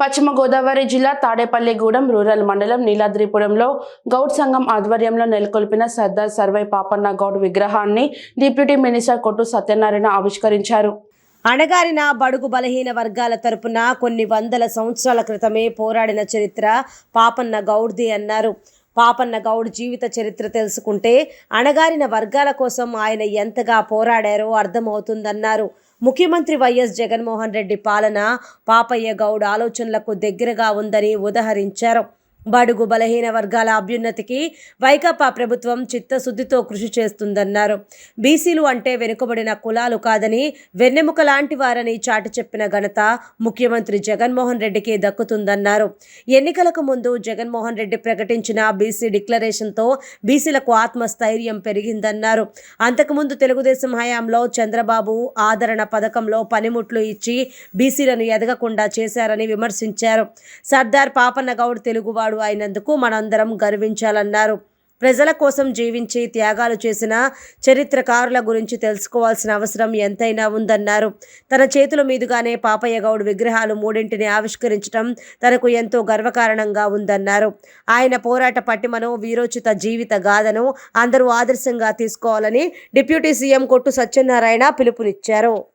పశ్చిమ గోదావరి జిల్లా తాడేపల్లిగూడెం రూరల్ మండలం నీలాద్రిపురంలో గౌడ్ సంఘం ఆధ్వర్యంలో నెలకొల్పిన సర్దార్ సర్వై పాపన్న గౌడ్ విగ్రహాన్ని డిప్యూటీ మినిస్టర్ కొట్టు సత్యనారాయణ ఆవిష్కరించారు. అణగారిన బడుగు బలహీన వర్గాల తరపున కొన్ని వందల సంవత్సరాల క్రితమే పోరాడిన చరిత్ర పాపన్న గౌడ్ది అన్నారు. పాపన్న గౌడ్ జీవిత చరిత్ర తెలుసుకుంటే అణగారిన వర్గాల కోసం ఆయన ఎంతగా పోరాడారో అర్థమవుతుందన్నారు. ముఖ్యమంత్రి వైఎస్ జగన్మోహన్ రెడ్డి పాలన పాపయ్య గౌడ్ ఆలోచనలకు దగ్గరగా ఉందని ఉదహరించారు. బడుగు బలహీన వర్గాల అభ్యున్నతికి వైకాపా ప్రభుత్వం చిత్తశుద్ధితో కృషి చేస్తుందన్నారు. బీసీలు అంటే వెనుకబడిన కులాలు కాదని వెన్నెముక లాంటి వారని చాటి చెప్పిన ఘనత ముఖ్యమంత్రి జగన్మోహన్ రెడ్డికి దక్కుతుందన్నారు. ఎన్నికలకు ముందు జగన్మోహన్ రెడ్డి ప్రకటించిన బీసీ డిక్లరేషన్తో బీసీలకు ఆత్మస్థైర్యం పెరిగిందన్నారు. అంతకుముందు తెలుగుదేశం హయాంలో చంద్రబాబు ఆదరణ పథకంలో పనిముట్లు ఇచ్చి బీసీలను ఎదగకుండా చేశారని విమర్శించారు. సర్దార్ పాపన్న గౌడ్ తెలుగువాడు అయినందుకు మనందరం గర్వించాలన్నారు. ప్రజల కోసం జీవించి త్యాగాలు చేసిన చరిత్రకారుల గురించి తెలుసుకోవాల్సిన అవసరం ఎంతైనా ఉందన్నారు. తన చేతుల మీదుగానే పాపయ్య గౌడ్ విగ్రహాలు మూడింటిని ఆవిష్కరించడం తనకు ఎంతో గర్వకారణంగా ఉందన్నారు. ఆయన పోరాట పట్టిమను వీరోచిత జీవిత గాథను అందరూ ఆదర్శంగా తీసుకోవాలని డిప్యూటీ సీఎం కొట్టు సత్యనారాయణ పిలుపునిచ్చారు.